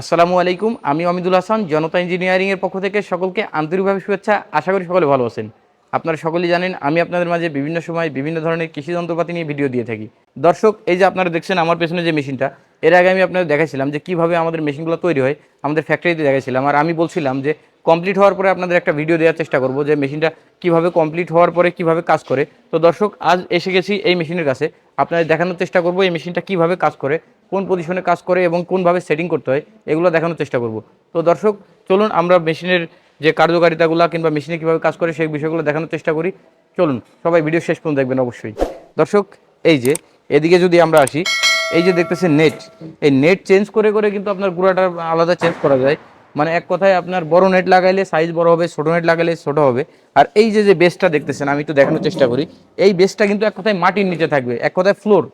আসসালামু আলাইকুম, আমি অমিদুল হাসান, জনতা ইঞ্জিনিয়ারিংয়ের পক্ষ থেকে সকলকে আন্তরিকভাবে শুভেচ্ছা। আশা করি সকলে ভালো আছেন। আপনারা সকলেই জানেন, আমি আপনাদের মাঝে বিভিন্ন সময় বিভিন্ন ধরনের কৃষি যন্ত্রপাতি নিয়ে ভিডিও দিয়ে থাকি। দর্শক, এই যে আপনারা দেখছেন আমার পেছনে যে মেশিনটা, এর আগে আমি আপনাদের দেখাইছিলাম যে কীভাবে আমাদের মেশিনগুলো তৈরি হয়, আমাদের ফ্যাক্টরিতে দেখাইছিলাম। আর আমি বলছিলাম যে কমপ্লিট হওয়ার পরে আপনাদের একটা ভিডিও দেওয়ার চেষ্টা করব যে মেশিনটা কীভাবে কমপ্লিট হওয়ার পরে কীভাবে কাজ করে। তো দর্শক, আজ এসে গেছি এই মেশিনের কাছে। আপনাদের দেখানোর চেষ্টা করব এই মেশিনটা কীভাবে কাজ করে কোন পজিশনে কাজ করে এবং কোনভাবে সেটিং করতে হয়, এগুলো দেখানোর চেষ্টা করব। তো দর্শক, চলুন আমরা মেশিনের যে কার্যকারিতাগুলো কিংবা মেশিনে কীভাবে কাজ করে সেই বিষয়গুলো দেখানোর চেষ্টা করি। চলুন, সবাই ভিডিও শেষ পর্যন্ত দেখবেন অবশ্যই। দর্শক, এই যে, এদিকে যদি আমরা আসি, এই যে দেখতেছেন নেট এই নেট চেঞ্জ করে করে কিন্তু আপনার গুঁড়াটা আলাদা চেঞ্জ করা যায়। মানে এক কথায় আপনার বড় নেট লাগাইলে সাইজ বড় হবে, ছোটো নেট লাগাইলে ছোটো হবে। আর এই যে যে বেসটা দেখতেছেন, আমি একটু দেখানোর চেষ্টা করি। এই বেসটা কিন্তু এক কথায় মাটির নিচে থাকবে, এক কথায় ফ্লোর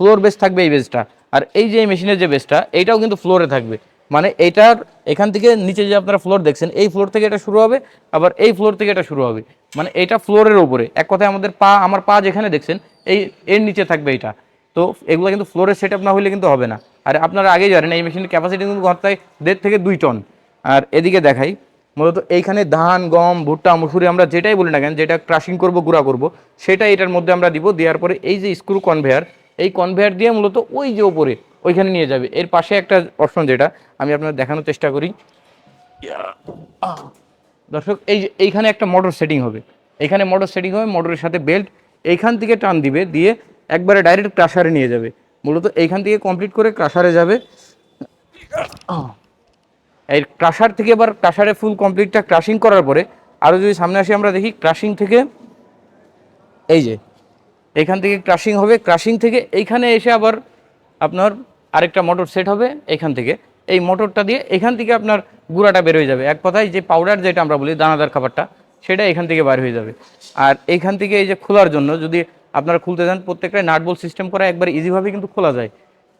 ফ্লোর বেস থাকবে এই বেসটা আর এই যে মেশিনের যে বেসটা এইটাও কিন্তু ফ্লোরে থাকবে। মানে এইটার এখান থেকে নিচে যে আপনারা ফ্লোর দেখছেন, এই ফ্লোর থেকে এটা শুরু হবে, আবার এই ফ্লোর থেকে এটা শুরু হবে। মানে এইটা ফ্লোরের উপরে। এক কথায় আমাদের পা, আমার পা যেখানে দেখছেন, এই, এর নিচে থাকবে এটা। তো এগুলো কিন্তু ফ্লোরের সেট আপ না হলে কিন্তু হবে না। আর আপনারা আগেই জানেন, এই মেশিনের ক্যাপাসিটি কিন্তু ঘরটায় দেড় থেকে দুই টন আর এদিকে দেখাই, মূলত এইখানে ধান, গম, ভুট্টা, মুসুরি আমরা যেটাই বলি না কেন, যেটা ক্রাশিং করব, গুঁড়া করব সেটা এটার মধ্যে আমরা দিব। দেওয়ার পরে এই যে স্ক্রু কনভেয়ার এই কনভেয়ার দিয়ে মূলত ওই যে ওপরে, ওইখানে নিয়ে যাবে। এর পাশে একটা অপশন যেটা আমি আপনাদের দেখানোর চেষ্টা করি। দর্শক, এই যে এইখানে একটা মোটর সেটিং হবে। এখানে মোটর সেটিং হবে মোটরের সাথে বেল্ট এইখান থেকে টান দিবে, দিয়ে একবারে ডাইরেক্ট ক্রাশারে নিয়ে যাবে। মূলত এইখান থেকে কমপ্লিট করে ক্রাশারে যাবে। এই ক্রাশার থেকে এবার ক্রাশারে ফুল কমপ্লিটটা ক্রাশিং করার পরে আরও যদি সামনে আসি আমরা দেখি ক্রাশিং থেকে এই যে এখান থেকে ক্রাশিং হবে ক্রাশিং থেকে এইখানে এসে আবার আপনার আরেকটা মোটর সেট হবে এখান থেকে। এই মোটরটা দিয়ে এখান থেকে আপনার গুঁড়াটা বের হয়ে যাবে। এক কথায় যে পাউডার যেটা আমরা বলি দানাদার খাবারটা, সেটা এখান থেকে বার হয়ে যাবে। আর এইখান থেকে এই যে খোলার জন্য যদি আপনারা খুলতে যান, প্রত্যেকটা নাটবল সিস্টেম করা একবার ইজিভাবে কিন্তু খোলা যায়।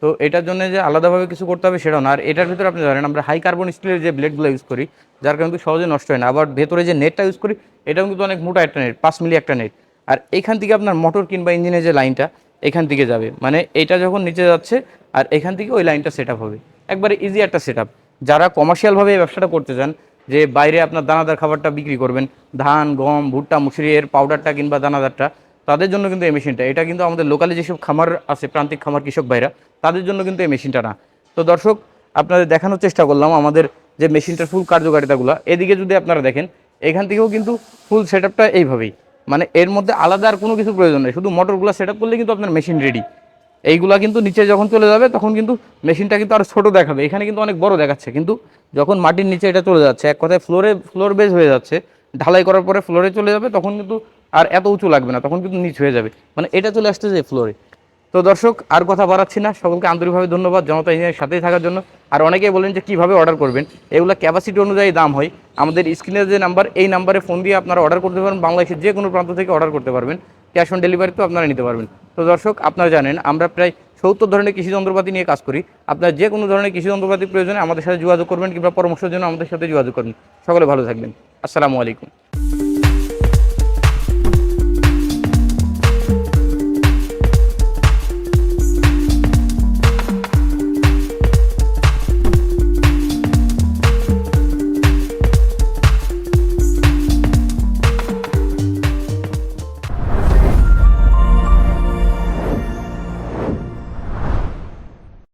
তো এটার জন্য যে আলাদাভাবে কিছু করতে হবে সেটাও না। আর এটার ভিতরে আপনি জানেন আমরা হাই কার্বন স্টিলের যে ব্লেডগুলো ইউজ করি, যার কারণে কিন্তু সহজে নষ্ট হয় না। আবার ভেতরে যে নেটটা ইউজ করি, এটাও কিন্তু অনেক মোটা একটা নেট পাঁচ মিলি একটা নেট আর এখান থেকে আপনার মোটর কিংবা ইঞ্জিনের যে লাইনটা, এখান থেকে যাবে। মানে এটা যখন নিচে যাচ্ছে, আর এখান থেকে ওই লাইনটা সেট হবে। একবারে ইজি একটা সেট যারা কমার্শিয়ালভাবে এই ব্যবসাটা করতে চান, যে বাইরে আপনার দানাদার খাবারটা বিক্রি করবেন, ধান, গম, ভুট্টা, মুসুরি, এর পাউডারটা কিংবা দানাদারটা, তাদের জন্য কিন্তু এই মেশিনটা এটা কিন্তু আমাদের লোকালে যেসব খামার আছে, প্রান্তিক খামার কৃষক ভাইরা, তাদের জন্য কিন্তু এই মেশিনটা না। তো দর্শক, আপনাদের দেখানোর চেষ্টা করলাম আমাদের যে মেশিনটার ফুল কার্যকারিতাগুলো। এদিকে যদি আপনারা দেখেন, এখান থেকেও কিন্তু ফুল সেট এইভাবেই। মানে এর মধ্যে আলাদা আর কোনো কিছু প্রয়োজন নেই। শুধু মোটরগুলো সেট আপ করলে কিন্তু আপনার মেশিন রেডি এইগুলা কিন্তু নিচে যখন চলে যাবে, তখন কিন্তু মেশিনটা কিন্তু আরও ছোটো দেখাবে। এখানে কিন্তু অনেক বড় দেখাচ্ছে। কিন্তু যখন মাটির নিচে এটা চলে যাচ্ছে, এক কথায় ফ্লোরে ফ্লোর বেজ হয়ে যাচ্ছে, ঢালাই করার পরে ফ্লোরে চলে যাবে, তখন কিন্তু আর এত উঁচু লাগবে না, তখন কিন্তু নিচ হয়ে যাবে। মানে এটা চলে আসছে যে ফ্লোরে তো দর্শক, আর কথা বাড়াচ্ছি না। সকলকে আন্তরিকভাবে ধন্যবাদ। জনতা ইঞ্জিনিয়ার সাথেই থাকার জন্য। আর অনেকেই বলেন যে কীভাবে অর্ডার করবেন? এগুলো ক্যাপাসিটি অনুযায়ী দাম হয়। আমাদের স্ক্রিনের যে নাম্বার এই নাম্বারে ফোন দিয়ে আপনারা অর্ডার করতে পারেন বাংলাদেশের যে কোনো প্রান্ত থেকে অর্ডার করতে পারবেন। ক্যাশ অন ডেলিভারি তো আপনারা নিতে পারবেন। তো দর্শক, আপনারা জানেন, আমরা প্রায় সত্তর ধরনের কৃষি যন্ত্রপাতি নিয়ে কাজ করি। আপনার যে কোনো ধরনের কৃষি যন্ত্রপাতি প্রয়োজনে আমাদের সাথে যোগাযোগ করবেন কিংবা পরামর্শের জন্য আমাদের সাথে যোগাযোগ করবেন। সকলে ভালো থাকবেন। আসসালামু আলাইকুম।